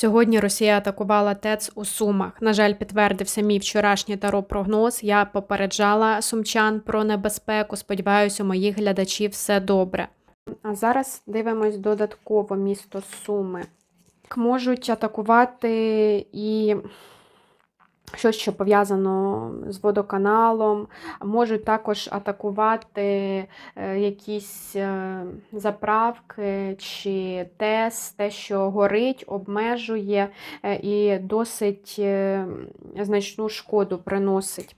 Сьогодні Росія атакувала ТЕЦ у Сумах. На жаль, підтвердився мій вчорашній таро-прогноз. Я попереджала сумчан про небезпеку. Сподіваюся, у моїх глядачів все добре. А зараз дивимось додатково місто Суми. Можуть атакувати і щось, що пов'язано з водоканалом, можуть також атакувати е, якісь е, заправки чи ТЕС, те, що горить, обмежує е, і досить значну шкоду приносить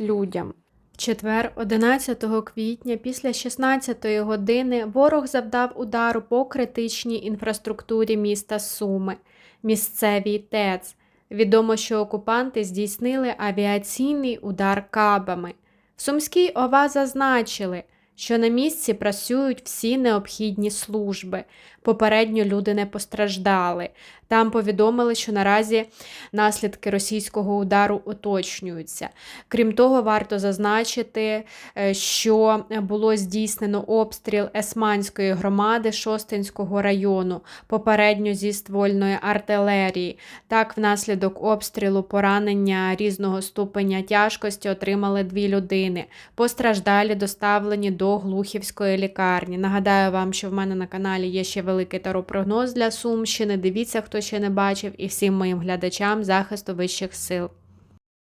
людям. Четвер, 11 квітня, після 16 години, ворог завдав удару по критичній інфраструктурі міста Суми, місцевій ТЕЦ. Відомо, що окупанти здійснили авіаційний удар кабами. В Сумській ОВА зазначили, що на місці працюють всі необхідні служби. Попередньо люди не постраждали. Там повідомили, що наразі наслідки російського удару уточнюються. Крім того, варто зазначити, е, що було здійснено обстріл Есманської громади Шостинського району, попередньо зі ствольної артилерії. Так, внаслідок обстрілу поранення різного ступеня тяжкості отримали дві людини. Постраждалі доставлені до Глухівської лікарні. Нагадаю вам, що в мене на каналі є ще великий таропрогноз для Сумщини. Дивіться, хто ще не бачив, і всім моїм глядачам захисту вищих сил.